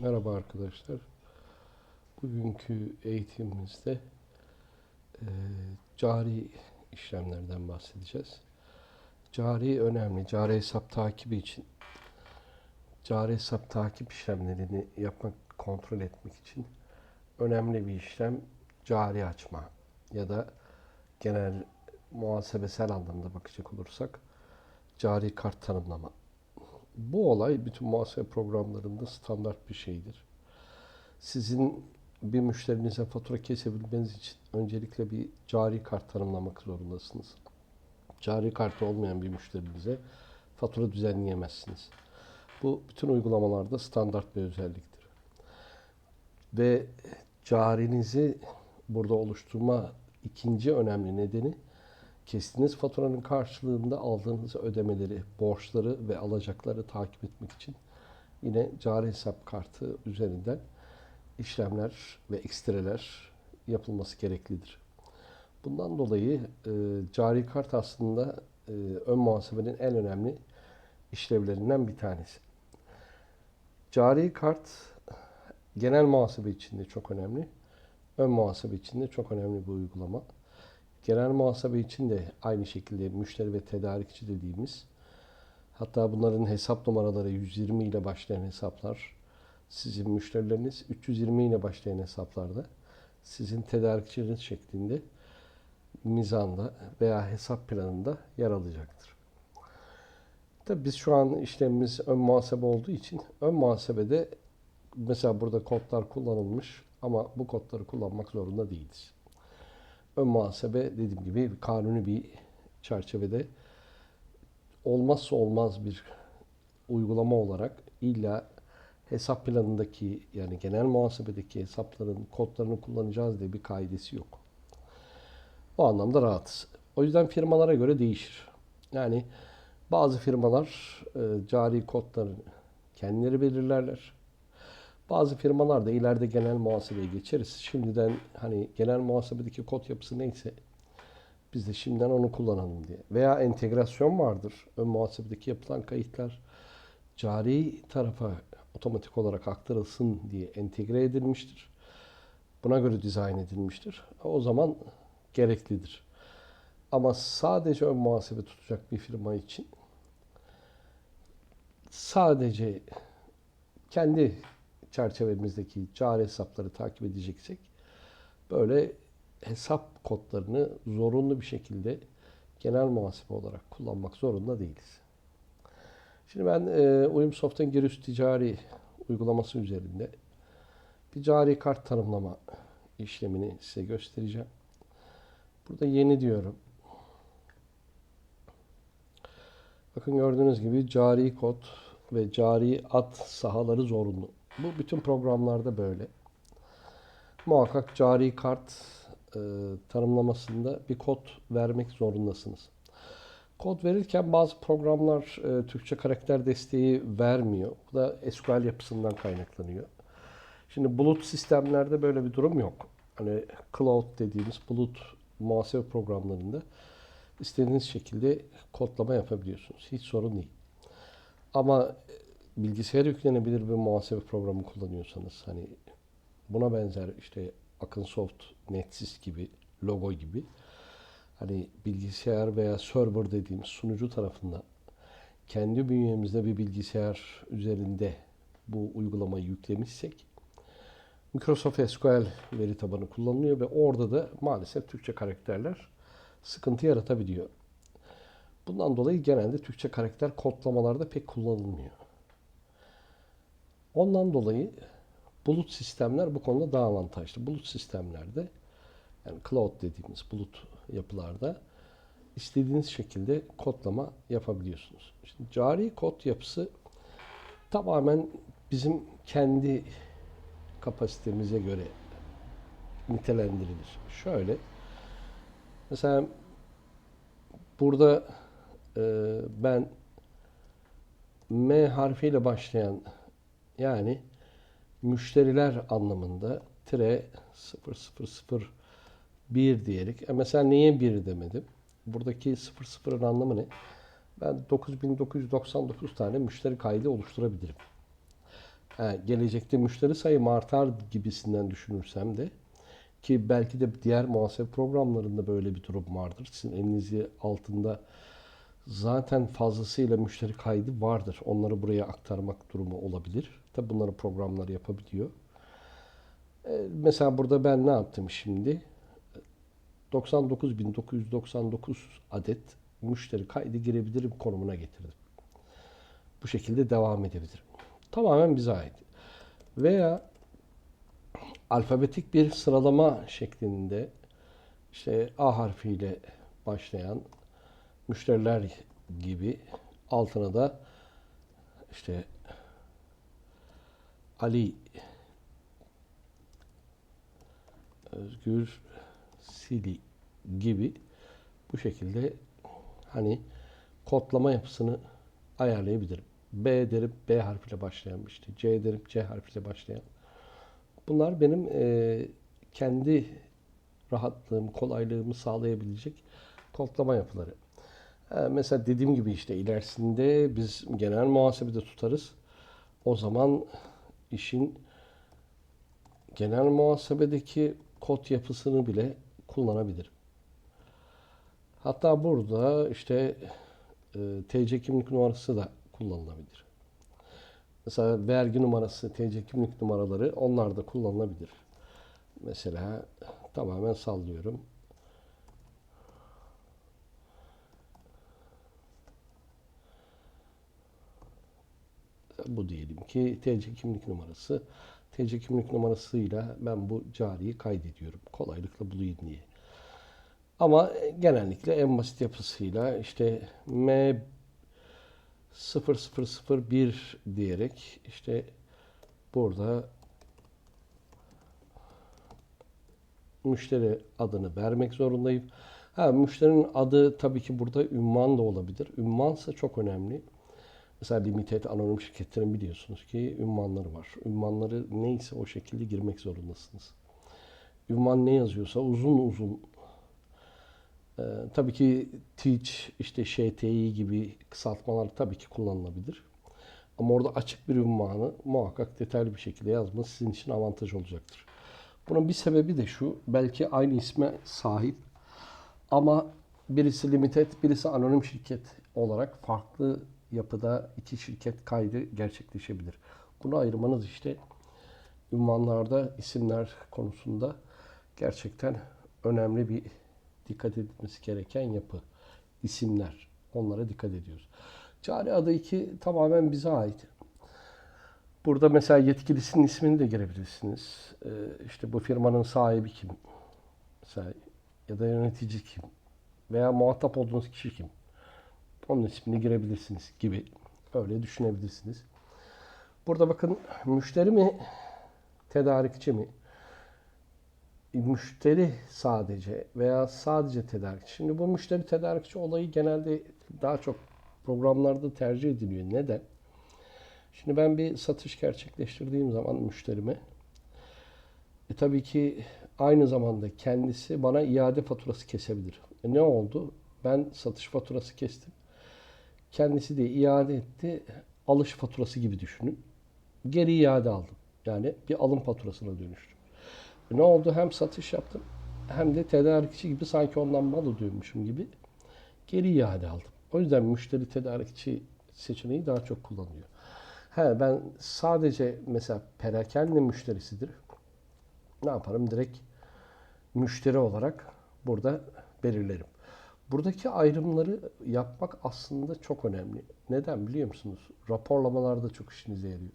Merhaba arkadaşlar. Bugünkü eğitimimizde e, cari işlemlerden bahsedeceğiz. Cari önemli. Cari hesap takibi için cari hesap takip işlemlerini yapmak, kontrol etmek için önemli bir işlem cari açma ya da genel muhasebesel anlamda bakacak olursak cari kart tanımlama. Bu olay bütün muhasebe programlarında standart bir şeydir. Sizin bir müşterinize fatura kesebilmeniz için öncelikle bir cari kart tanımlamak zorundasınız. Cari kartı olmayan bir müşterinize fatura düzenleyemezsiniz. Bu bütün uygulamalarda standart bir özelliktir. Ve carinizi burada oluşturma ikinci önemli nedeni kestiğiniz faturanın karşılığında aldığınız ödemeleri, borçları ve alacakları takip etmek için yine cari hesap kartı üzerinden işlemler ve ekstreler yapılması gereklidir. Bundan dolayı e, cari kart aslında e, ön muhasebenin en önemli işlevlerinden bir tanesi. Cari kart genel muhasebe için de çok önemli. Ön muhasebe için de çok önemli bir uygulama. Genel muhasebe için de aynı şekilde müşteri ve tedarikçi dediğimiz hatta bunların hesap numaraları 120 ile başlayan hesaplar sizin müşterileriniz 320 ile başlayan hesaplarda sizin tedarikçiniz şeklinde mizanda veya hesap planında yer alacaktır. Tabii biz şu an işlemimiz ön muhasebe olduğu için ön muhasebede mesela burada kodlar kullanılmış ama bu kodları kullanmak zorunda değiliz. Ön muhasebe dediğim gibi kanuni bir çerçevede olmazsa olmaz bir uygulama olarak illa hesap planındaki yani genel muhasebedeki hesapların kodlarını kullanacağız diye bir kaidesi yok. O anlamda rahatız. O yüzden firmalara göre değişir. Yani bazı firmalar e, cari kodlarını kendileri belirlerler. Bazı firmalar da ileride genel muhasebeye geçeriz. Şimdiden hani genel muhasebedeki kod yapısı neyse biz de şimdiden onu kullanalım diye. Veya entegrasyon vardır. Ön muhasebedeki yapılan kayıtlar cari tarafa otomatik olarak aktarılsın diye entegre edilmiştir. Buna göre dizayn edilmiştir. O zaman gereklidir. Ama sadece ön muhasebe tutacak bir firma için sadece kendi çerçevemizdeki cari hesapları takip edeceksek böyle hesap kodlarını zorunlu bir şekilde genel muhasebe olarak kullanmak zorunda değiliz. Şimdi ben e, Uyumsoft'un giriş ticari uygulaması üzerinde bir cari kart tanımlama işlemini size göstereceğim. Burada yeni diyorum. Bakın gördüğünüz gibi cari kod ve cari ad sahaları zorunlu. Bu bütün programlarda böyle. Muhakkak cari kart e, tanımlamasında bir kod vermek zorundasınız. Kod verirken bazı programlar e, Türkçe karakter desteği vermiyor. Bu da SQL yapısından kaynaklanıyor. Şimdi bulut sistemlerde böyle bir durum yok. Hani cloud dediğimiz bulut muhasebe programlarında istediğiniz şekilde kodlama yapabiliyorsunuz. Hiç sorun değil. Ama bilgisayara yüklenebilir bir muhasebe programı kullanıyorsanız hani buna benzer işte Akınsoft, Netsys gibi, Logo gibi hani bilgisayar veya server dediğimiz sunucu tarafından kendi bünyemizde bir bilgisayar üzerinde bu uygulamayı yüklemişsek Microsoft SQL veri tabanı kullanılıyor ve orada da maalesef Türkçe karakterler sıkıntı yaratabiliyor. Bundan dolayı genelde Türkçe karakter kodlamalarda pek kullanılmıyor. Ondan dolayı bulut sistemler bu konuda daha avantajlı. Bulut sistemlerde yani cloud dediğimiz bulut yapılarda istediğiniz şekilde kodlama yapabiliyorsunuz. Şimdi cari kod yapısı tamamen bizim kendi kapasitemize göre nitelendirilir. Şöyle mesela burada e, ben M harfiyle başlayan yani müşteriler anlamında tire 0001 diyerek. E mesela niye 1 demedim? Buradaki 00'ın anlamı ne? Ben 9999 tane müşteri kaydı oluşturabilirim. Ha, gelecekte müşteri sayım artar gibisinden düşünürsem de ki belki de diğer muhasebe programlarında böyle bir durum vardır. Sizin elinizin altında zaten fazlasıyla müşteri kaydı vardır. Onları buraya aktarmak durumu olabilir. Tabi bunları programlar yapabiliyor. E, mesela burada ben ne yaptım şimdi? 99.999 adet müşteri kaydı girebilirim konumuna getirdim. Bu şekilde devam edebilirim. Tamamen bize ait. Veya alfabetik bir sıralama şeklinde işte A harfiyle başlayan müşteriler gibi altına da işte Ali Özgür Sili gibi bu şekilde hani kodlama yapısını ayarlayabilirim. B derim B harfiyle başlayan işte C derim C harfiyle başlayan. Bunlar benim e, kendi rahatlığımı, kolaylığımı sağlayabilecek kodlama yapıları. E, mesela dediğim gibi işte ilerisinde biz genel muhasebede tutarız. O zaman işin genel muhasebedeki kod yapısını bile kullanabilirim. Hatta burada işte e, TC kimlik numarası da kullanılabilir. Mesela vergi numarası, TC kimlik numaraları onlar da kullanılabilir. Mesela tamamen sallıyorum. Bu diyelim ki TC kimlik numarası. TC kimlik numarasıyla ben bu cariyi kaydediyorum. Kolaylıkla bulayım diye. Ama genellikle en basit yapısıyla işte M 0001 diyerek işte burada müşteri adını vermek zorundayım. Ha, müşterinin adı tabii ki burada ünvan da olabilir. Ünvansa çok önemli. Mesela limited anonim şirketlerin biliyorsunuz ki ünvanları var. Ünvanları neyse o şekilde girmek zorundasınız. Ünvan ne yazıyorsa uzun uzun ee, tabii ki teach, işte ŞTİ gibi kısaltmalar tabii ki kullanılabilir. Ama orada açık bir ünvanı muhakkak detaylı bir şekilde yazması sizin için avantaj olacaktır. Bunun bir sebebi de şu, belki aynı isme sahip ama birisi limited, birisi anonim şirket olarak farklı yapıda iki şirket kaydı gerçekleşebilir. Bunu ayırmanız işte ünvanlarda isimler konusunda gerçekten önemli bir dikkat edilmesi gereken yapı. isimler. Onlara dikkat ediyoruz. Cari adı 2 tamamen bize ait. Burada mesela yetkilisinin ismini de girebilirsiniz. Ee, işte bu firmanın sahibi kim? Mesela ya da yönetici kim? Veya muhatap olduğunuz kişi kim? Onun ismini girebilirsiniz gibi. Öyle düşünebilirsiniz. Burada bakın müşteri mi, tedarikçi mi? müşteri sadece veya sadece tedarikçi. Şimdi bu müşteri tedarikçi olayı genelde daha çok programlarda tercih ediliyor. Neden? Şimdi ben bir satış gerçekleştirdiğim zaman müşterime e tabii ki aynı zamanda kendisi bana iade faturası kesebilir. E ne oldu? Ben satış faturası kestim. Kendisi de iade etti. Alış faturası gibi düşünün. Geri iade aldım. Yani bir alım faturasına dönüştü. Ne oldu? Hem satış yaptım hem de tedarikçi gibi sanki ondan mal ödüyormuşum gibi geri iade aldım. O yüzden müşteri tedarikçi seçeneği daha çok kullanılıyor. He, ben sadece mesela perakende müşterisidir. Ne yaparım? Direkt müşteri olarak burada belirlerim. Buradaki ayrımları yapmak aslında çok önemli. Neden biliyor musunuz? Raporlamalarda çok işinize yarıyor.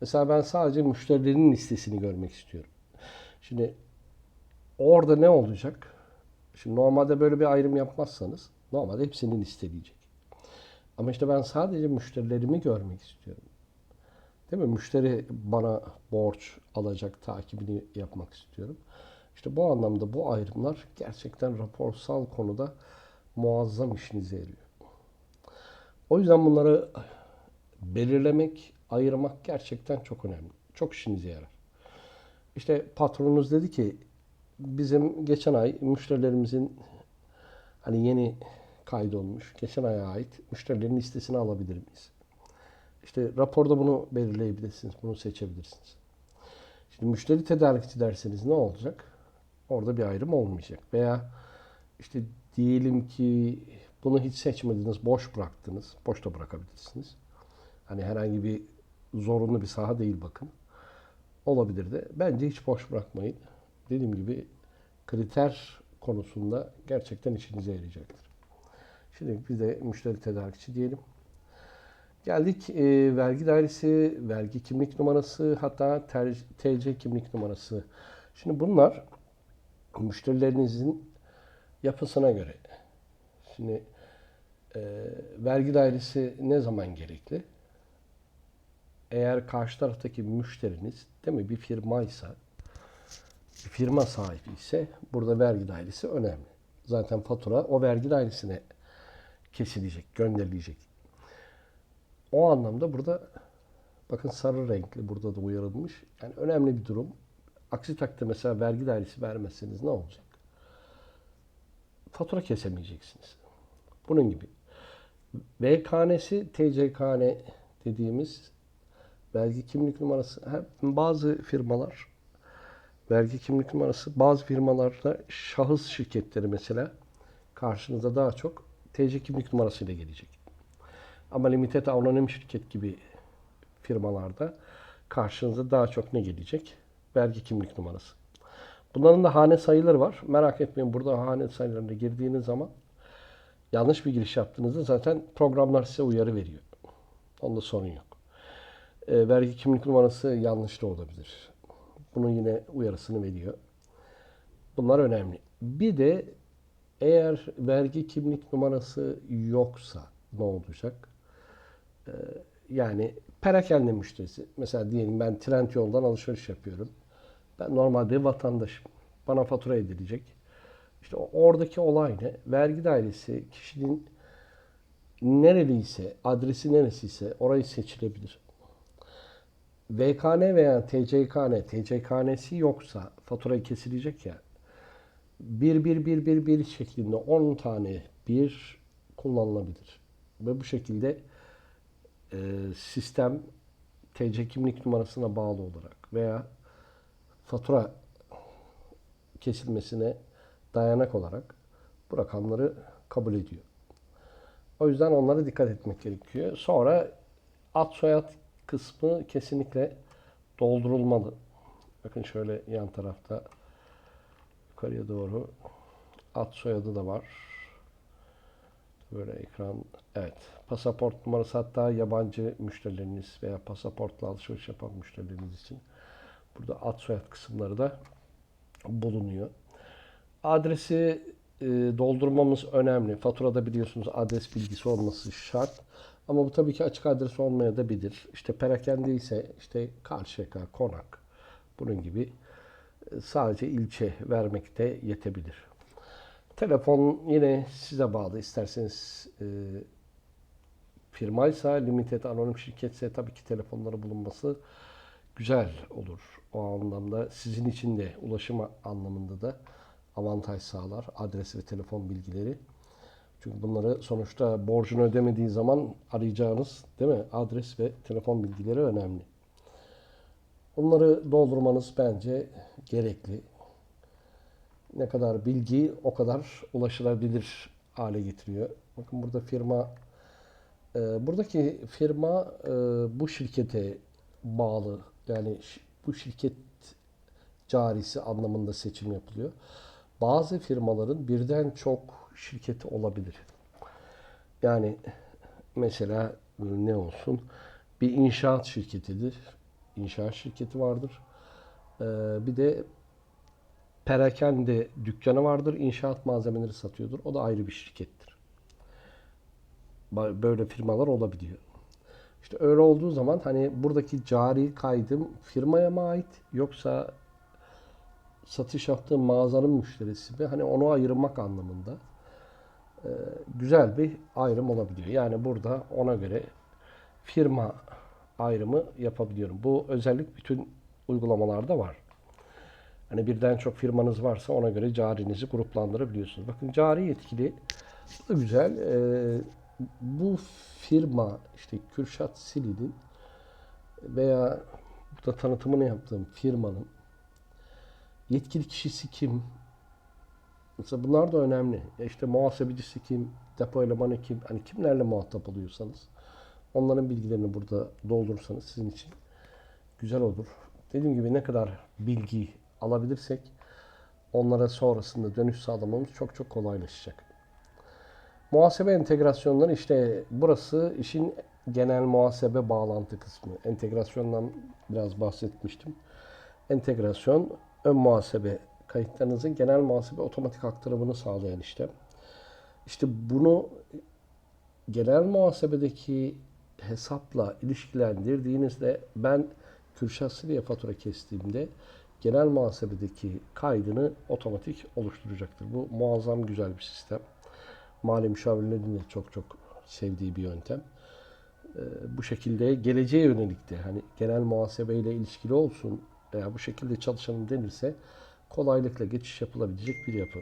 Mesela ben sadece müşterilerin listesini görmek istiyorum. Şimdi orada ne olacak? Şimdi normalde böyle bir ayrım yapmazsanız normalde hepsinin listeleyecek. Ama işte ben sadece müşterilerimi görmek istiyorum. Değil mi? Müşteri bana borç alacak takibini yapmak istiyorum. İşte bu anlamda bu ayrımlar gerçekten raporsal konuda muazzam işinize yarıyor. O yüzden bunları belirlemek, ayırmak gerçekten çok önemli. Çok işinize yarar. İşte patronunuz dedi ki bizim geçen ay müşterilerimizin hani yeni kaydolmuş, geçen aya ait müşterilerin listesini alabilir miyiz? İşte raporda bunu belirleyebilirsiniz, bunu seçebilirsiniz. Şimdi müşteri tedarikçi derseniz ne olacak? Orada bir ayrım olmayacak. Veya işte diyelim ki bunu hiç seçmediniz, boş bıraktınız. Boş da bırakabilirsiniz. Hani herhangi bir zorunlu bir saha değil bakın. Olabilir de. Bence hiç boş bırakmayın. Dediğim gibi kriter konusunda gerçekten işinize yarayacaktır. Şimdi biz de müşteri tedarikçi diyelim. Geldik e, vergi dairesi, vergi kimlik numarası, hatta TC kimlik numarası. Şimdi bunlar müşterilerinizin yapısına göre. Şimdi e, vergi dairesi ne zaman gerekli? Eğer karşı taraftaki müşteriniz değil mi bir firmaysa, bir firma sahibi ise burada vergi dairesi önemli. Zaten fatura o vergi dairesine kesilecek, gönderilecek. O anlamda burada bakın sarı renkli burada da uyarılmış. Yani önemli bir durum. Aksi takdirde mesela vergi dairesi vermezseniz ne olacak? Fatura kesemeyeceksiniz. Bunun gibi. VKN'si TCKN dediğimiz vergi kimlik numarası. Bazı firmalar vergi kimlik numarası bazı firmalarda şahıs şirketleri mesela karşınıza daha çok TC kimlik numarasıyla gelecek. Ama limited anonim şirket gibi firmalarda karşınıza daha çok ne gelecek? Vergi kimlik numarası. Bunların da hane sayıları var. Merak etmeyin burada hane sayılarına girdiğiniz zaman yanlış bir giriş yaptığınızda zaten programlar size uyarı veriyor. Onda sorun yok. E, vergi kimlik numarası yanlış da olabilir. Bunun yine uyarısını veriyor. Bunlar önemli. Bir de eğer vergi kimlik numarası yoksa ne olacak? Ee, yani perakende müşterisi. Mesela diyelim ben Trendyol'dan alışveriş yapıyorum. Ben normalde vatandaşım. Bana fatura edilecek. İşte oradaki olay ne? Vergi dairesi kişinin nereliyse, adresi neresiyse orayı seçilebilir. VKN veya TCKN, TCKN'si yoksa faturayı kesilecek ya. 1 1 1 1 1 şeklinde 10 tane bir kullanılabilir. Ve bu şekilde e, sistem TC kimlik numarasına bağlı olarak veya fatura kesilmesine dayanak olarak bu rakamları kabul ediyor. O yüzden onlara dikkat etmek gerekiyor. Sonra ad soyad kısmı kesinlikle doldurulmalı. Bakın şöyle yan tarafta yukarıya doğru ad soyadı da var. Böyle ekran. Evet. Pasaport numarası hatta yabancı müşterileriniz veya pasaportla alışveriş yapan müşterileriniz için burada ad soyad kısımları da bulunuyor. Adresi e, doldurmamız önemli. Faturada biliyorsunuz adres bilgisi olması şart. Ama bu tabii ki açık adres olmaya da bilir. İşte perakende ise işte Karşıyaka, Konak bunun gibi e, sadece ilçe vermek de yetebilir. Telefon yine size bağlı. İsterseniz e, firmaysa, limited anonim şirketse tabii ki telefonları bulunması güzel olur. O anlamda sizin için de ulaşım anlamında da avantaj sağlar. Adres ve telefon bilgileri. Çünkü bunları sonuçta borcunu ödemediği zaman arayacağınız değil mi? Adres ve telefon bilgileri önemli. Bunları doldurmanız bence gerekli. Ne kadar bilgi o kadar ulaşılabilir hale getiriyor. Bakın burada firma e, buradaki firma e, bu şirkete bağlı. Yani bu şirket carisi anlamında seçim yapılıyor. Bazı firmaların birden çok şirketi olabilir. Yani mesela ne olsun? Bir inşaat şirketidir. İnşaat şirketi vardır. Ee, bir de perakende dükkanı vardır. İnşaat malzemeleri satıyordur. O da ayrı bir şirkettir. Böyle firmalar olabiliyor. İşte öyle olduğu zaman hani buradaki cari kaydım firmaya mı ait yoksa satış yaptığım mağazanın müşterisi mi? Hani onu ayırmak anlamında e, güzel bir ayrım olabiliyor. Yani burada ona göre firma ayrımı yapabiliyorum. Bu özellik bütün uygulamalarda var. Hani birden çok firmanız varsa ona göre carinizi gruplandırabiliyorsunuz. Bakın cari yetkili bu da güzel. Ee, bu firma işte Kürşat Sili'nin veya burada tanıtımını yaptığım firmanın yetkili kişisi kim? Mesela bunlar da önemli. Ya işte muhasebecisi kim? Depo elemanı kim? Hani kimlerle muhatap oluyorsanız onların bilgilerini burada doldurursanız sizin için güzel olur. Dediğim gibi ne kadar bilgi alabilirsek onlara sonrasında dönüş sağlamamız çok çok kolaylaşacak. Muhasebe entegrasyonları işte burası işin genel muhasebe bağlantı kısmı. Entegrasyondan biraz bahsetmiştim. Entegrasyon ön muhasebe kayıtlarınızın genel muhasebe otomatik aktarımını sağlayan işlem. İşte bunu genel muhasebedeki hesapla ilişkilendirdiğinizde ben Kürşat Sili'ye fatura kestiğimde genel muhasebedeki kaydını otomatik oluşturacaktır. Bu muazzam güzel bir sistem. Mali müşavirlerin de çok çok sevdiği bir yöntem. Ee, bu şekilde geleceğe yönelik de hani genel muhasebeyle ilişkili olsun veya bu şekilde çalışalım denirse kolaylıkla geçiş yapılabilecek bir yapı.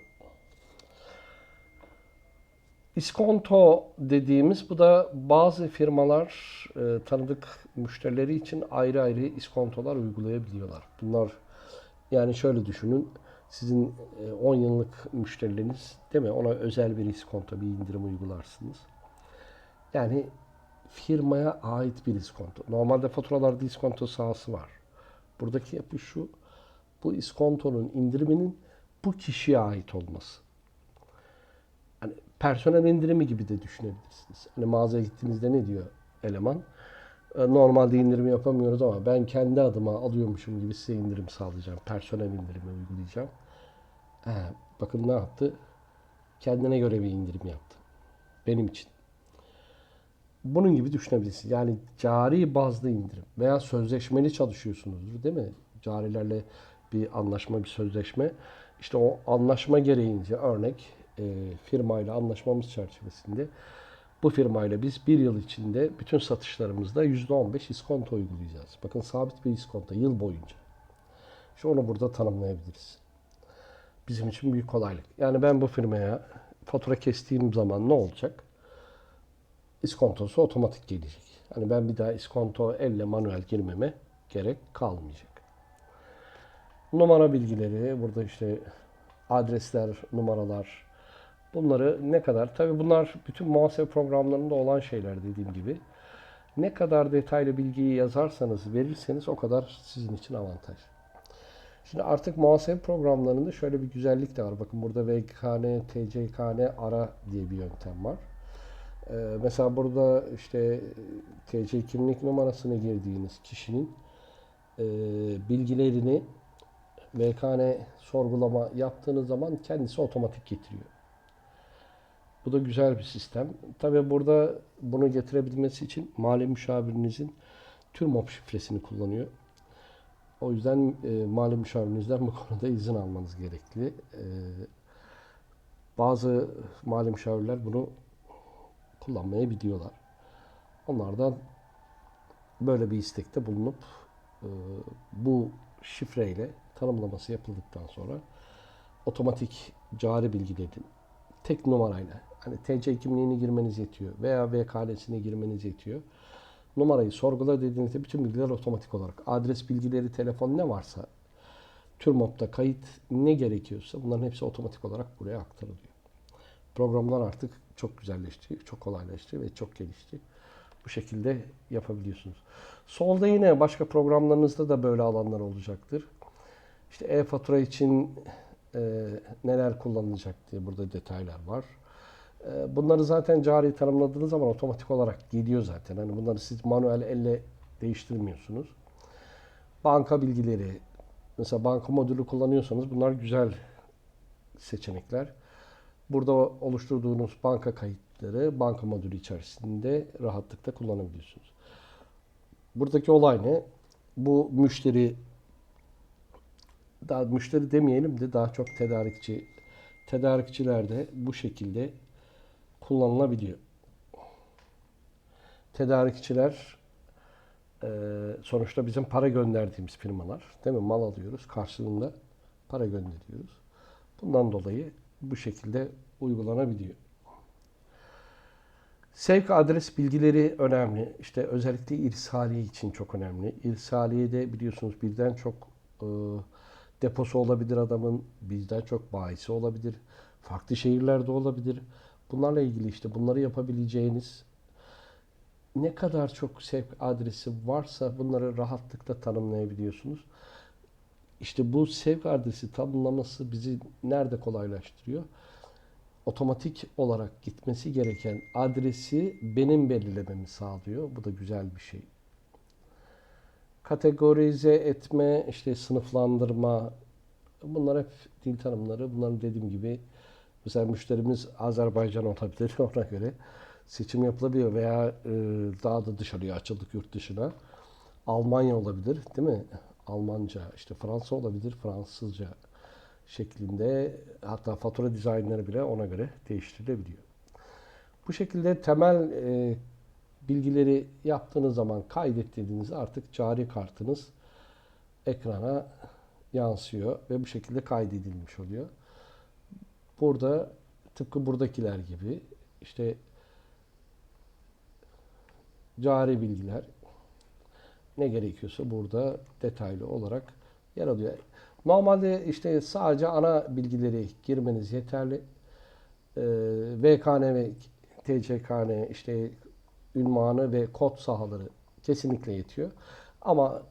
İskonto dediğimiz bu da bazı firmalar e, tanıdık müşterileri için ayrı ayrı iskontolar uygulayabiliyorlar. Bunlar yani şöyle düşünün. Sizin e, 10 yıllık müşterileriniz değil mi? Ona özel bir iskonto, bir indirim uygularsınız. Yani firmaya ait bir iskonto. Normalde faturalarda iskonto sahası var. Buradaki yapı şu. Bu iskontonun indiriminin bu kişiye ait olması. Hani personel indirimi gibi de düşünebilirsiniz. Hani mağazaya gittiğinizde ne diyor eleman? E, Normalde indirimi yapamıyoruz ama ben kendi adıma alıyormuşum gibi size indirim sağlayacağım. Personel indirimi uygulayacağım. He, bakın ne yaptı? Kendine göre bir indirim yaptı. Benim için. Bunun gibi düşünebilirsiniz. Yani cari bazlı indirim veya sözleşmeli çalışıyorsunuzdur değil mi? Carilerle bir anlaşma, bir sözleşme. İşte o anlaşma gereğince örnek e, firmayla anlaşmamız çerçevesinde bu firmayla biz bir yıl içinde bütün satışlarımızda %15 iskonto uygulayacağız. Bakın sabit bir iskonto yıl boyunca. İşte onu burada tanımlayabiliriz. Bizim için büyük kolaylık. Yani ben bu firmaya fatura kestiğim zaman ne olacak? iskontosu otomatik gelecek. Hani ben bir daha iskonto elle manuel girmeme gerek kalmayacak. Numara bilgileri, burada işte adresler, numaralar, bunları ne kadar, tabii bunlar bütün muhasebe programlarında olan şeyler dediğim gibi. Ne kadar detaylı bilgiyi yazarsanız, verirseniz o kadar sizin için avantaj. Şimdi artık muhasebe programlarında şöyle bir güzellik de var. Bakın burada VKN, TCKN ara diye bir yöntem var. Ee, mesela burada işte TC kimlik numarasını girdiğiniz kişinin e, bilgilerini VKN sorgulama yaptığınız zaman kendisi otomatik getiriyor. Bu da güzel bir sistem. Tabii burada bunu getirebilmesi için mali müşavirinizin TÜRMOP şifresini kullanıyor. O yüzden e, mali müşavirinizden bu konuda izin almanız gerekli. E, bazı mali müşavirler bunu kullanmayabiliyorlar. Onlardan böyle bir istekte bulunup e, bu şifreyle tanımlaması yapıldıktan sonra otomatik cari bilgilerin tek numarayla hani TC kimliğini girmeniz yetiyor veya VKL'sini girmeniz yetiyor. Numarayı sorgula dediğinizde bütün bilgiler otomatik olarak adres bilgileri, telefon ne varsa TÜRMOP'ta kayıt ne gerekiyorsa bunların hepsi otomatik olarak buraya aktarılıyor. Programlar artık çok güzelleşti, çok kolaylaştı ve çok gelişti. Bu şekilde yapabiliyorsunuz. Solda yine başka programlarınızda da böyle alanlar olacaktır. İşte e-fatura için e, neler kullanılacak diye burada detaylar var. E, bunları zaten cari tanımladığınız zaman otomatik olarak geliyor zaten. Hani bunları siz manuel elle değiştirmiyorsunuz. Banka bilgileri, mesela banka modülü kullanıyorsanız bunlar güzel seçenekler. Burada oluşturduğunuz banka kayıtları banka modülü içerisinde rahatlıkla kullanabiliyorsunuz. Buradaki olay ne? Bu müşteri daha müşteri demeyelim de daha çok tedarikçi tedarikçilerde bu şekilde kullanılabiliyor. Tedarikçiler e, sonuçta bizim para gönderdiğimiz firmalar. Değil mi? Mal alıyoruz. Karşılığında para gönderiyoruz. Bundan dolayı bu şekilde uygulanabiliyor. Sevk adres bilgileri önemli. İşte özellikle irsaliye için çok önemli. İrsaliyede biliyorsunuz birden çok e, deposu olabilir adamın, birden çok bayisi olabilir. Farklı şehirlerde olabilir. Bunlarla ilgili işte bunları yapabileceğiniz ne kadar çok sevk adresi varsa bunları rahatlıkla tanımlayabiliyorsunuz. İşte bu sevk adresi tanımlaması bizi nerede kolaylaştırıyor? Otomatik olarak gitmesi gereken adresi benim belirlememi sağlıyor. Bu da güzel bir şey. Kategorize etme, işte sınıflandırma, bunlar hep dil tanımları. Bunların dediğim gibi mesela müşterimiz Azerbaycan olabilir ona göre seçim yapılabiliyor veya e, daha da dışarıya açıldık yurt dışına. Almanya olabilir değil mi? Almanca, işte Fransa olabilir, Fransızca şeklinde hatta fatura dizaynları bile ona göre değiştirilebiliyor. Bu şekilde temel e, bilgileri yaptığınız zaman kaydet dediğinizde artık cari kartınız ekrana yansıyor ve bu şekilde kaydedilmiş oluyor. Burada tıpkı buradakiler gibi işte cari bilgiler ne gerekiyorsa burada detaylı olarak yer alıyor. Normalde işte sadece ana bilgileri girmeniz yeterli. Ee, VKN ve TCKN işte ünvanı ve kod sahaları kesinlikle yetiyor. Ama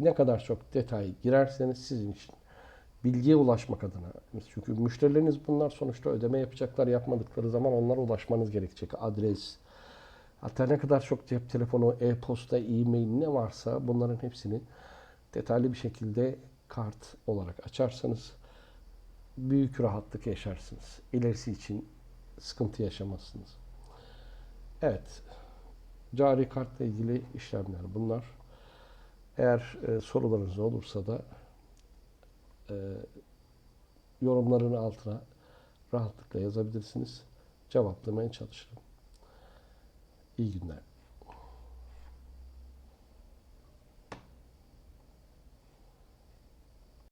ne kadar çok detay girerseniz sizin için bilgiye ulaşmak adına. Çünkü müşterileriniz bunlar sonuçta ödeme yapacaklar yapmadıkları zaman onlara ulaşmanız gerekecek. Adres, hatta ne kadar çok cep telefonu, e-posta, e-mail ne varsa bunların hepsini detaylı bir şekilde kart olarak açarsanız büyük rahatlık yaşarsınız. İlerisi için sıkıntı yaşamazsınız. Evet, cari kartla ilgili işlemler bunlar. Eğer e, sorularınız olursa da e, yorumların altına rahatlıkla yazabilirsiniz. Cevaplamaya çalışırım. İyi günler.